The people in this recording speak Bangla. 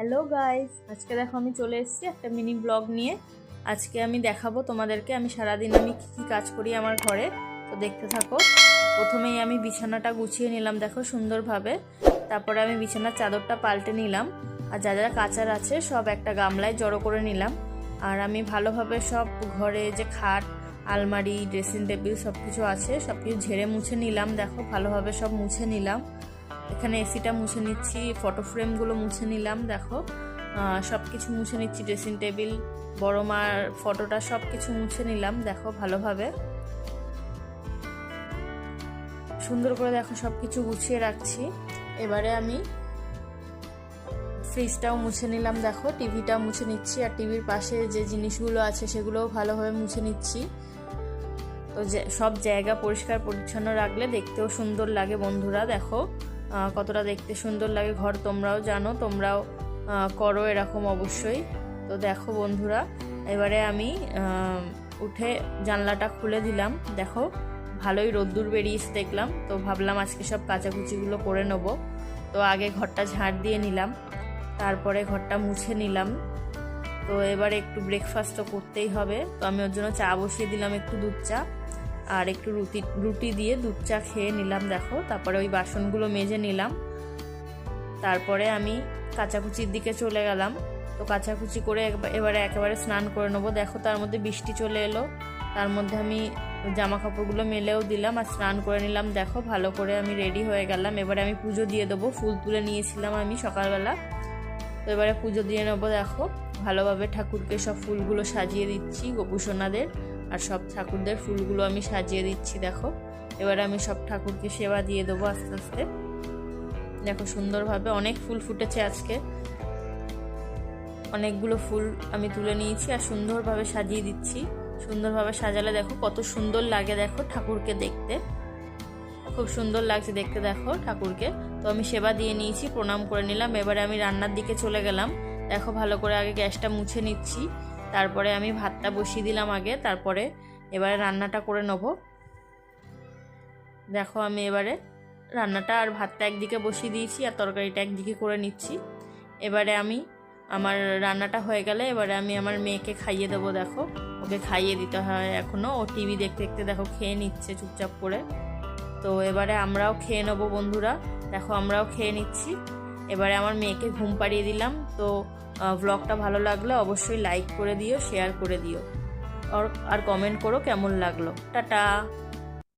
হ্যালো গাইস আজকে দেখো আমি চলে এসেছি একটা মিনি ব্লগ নিয়ে। আজকে আমি দেখাবো তোমাদেরকে আমি সারাদিন আমি কী কী কাজ করি আমার ঘরে। তো দেখতে থাকো। প্রথমেই আমি বিছানাটা গুছিয়ে নিলাম, দেখো সুন্দরভাবে। তারপরে আমি বিছানার চাদরটা পাল্টে নিলাম। আর যা যা কাচার আছে, সব একটা গামলায় জড়ো করে নিলাম। আর আমি ভালোভাবে সব ঘরে যে খাট, আলমারি ড্রেসিং টেবিল সব কিছু আছে সব কিছু ঝেড়ে মুছে নিলাম। দেখো, ভালোভাবে সব মুছে নিলাম। এখানে এসিটা মুছে নিচ্ছি ফটো ফ্রেমগুলো মুছে নিলাম, দেখো। সব কিছু মুছে নিচ্ছি ড্রেসিং টেবিল বড় মার ফটোটা সব কিছু মুছে নিলাম, দেখো ভালোভাবে। সুন্দর করে দেখো সব কিছু গুছিয়ে রাখছি। এবারে আমি ফ্রিজটাও মুছে নিলাম, দেখো টিভিটাও মুছে নিচ্ছি, আর টিভির পাশে যে জিনিসগুলো আছে সেগুলোও ভালোভাবে মুছে নিচ্ছি। তো সব জায়গা পরিষ্কার পরিচ্ছন্ন রাখলে দেখতেও সুন্দর লাগে বন্ধুরা, দেখো। কতটা দেখতে সুন্দর লাগে ঘর তোমরাও জানো, তোমরাও করো এরকম অবশ্যই। তো দেখো বন্ধুরা, এবারে আমি উঠে জানলাটা খুলে দিলাম। দেখো, ভালোই রোদ্দুর বেরিয়েছে দেখলাম। তো ভাবলাম আজকে সব কাচাকুচিগুলো করে নেব। তো আগে ঘরটা ঝাড় দিয়ে নিলাম, তারপরে ঘরটা মুছে নিলাম। তো এবারে একটু ব্রেকফাস্টও করতেই হবে। তো আমি ওর জন্য চা বসিয়ে দিলাম একটু দুধ চা। আর একটু রুটি রুটি দিয়ে দুধ চা খেয়ে নিলাম, দেখো। তারপরে ওই বাসনগুলো মেজে নিলাম। তারপরে আমি কাচাকুচির দিকে চলে গেলাম। তো কাচাকুচি করে এবারে একেবারে স্নান করে নেব। দেখো, তার মধ্যে বৃষ্টি চলে এলো। তার মধ্যে আমি জামা কাপড়গুলো মেলেও দিলাম আর স্নান করে নিলাম। দেখো, ভালো করে আমি রেডি হয়ে গেলাম। এবারে আমি পুজো দিয়ে দেবো। ফুল তুলে নিয়েছিলাম আমি সকালবেলা। তো এবারে পুজো দিয়ে নেব, দেখো। ভালোভাবে ঠাকুরকে সব ফুলগুলো সাজিয়ে দিচ্ছি, গোপুসোনাদের, আর সব ঠাকুরদের ফুলগুলো আমি সাজিয়ে দিচ্ছি, দেখো। এবারে আমি সব ঠাকুরকে সেবা দিয়ে দেবো আস্তে আস্তে। দেখো সুন্দরভাবে অনেক ফুল ফুটেছে আজকে। অনেকগুলো ফুল আমি তুলে নিয়েছি আর সুন্দরভাবে সাজিয়ে দিচ্ছি। সুন্দরভাবে সাজালে দেখো কত সুন্দর লাগে দেখো ঠাকুরকে দেখতে। খুব সুন্দর লাগছে দেখতে দেখো ঠাকুরকে। তো আমি সেবা দিয়ে নিয়েছি, প্রণাম করে নিলাম। এবারে আমি রান্নার দিকে চলে গেলাম। দেখো ভালো করে আগে গ্যাসটা মুছে নিচ্ছি। তারপরে আমি ভাতটা বসিয়ে দিলাম আগে, তারপরে এবারে রান্নাটা করে নেব। দেখো আমি এবারে রান্নাটা আর ভাতটা একদিকে বসিয়ে দিয়েছি আর তরকারিটা একদিকে করে নিচ্ছি। এবারে আমি আমার রান্নাটা হয়ে গেলে এবারে আমি আমার মেয়েকে খাইয়ে দেবো, দেখো। ওকে খাইয়ে দিতে হয় এখনও ও টিভি দেখতে দেখতে, দেখো, খেয়ে নিচ্ছে চুপচাপ করে। তো এবারে আমরাও খেয়ে নেব বন্ধুরা। দেখো আমরাও খেয়ে নিচ্ছি। এবারে আমার মেয়েকে ঘুম পাড়িয়ে দিলাম। তো ব্লগটা ভালো লাগলে অবশ্যই লাইক করে দিও শেয়ার করে দিও। আর- আর কমেন্ট করো কেমন লাগল। টাটা!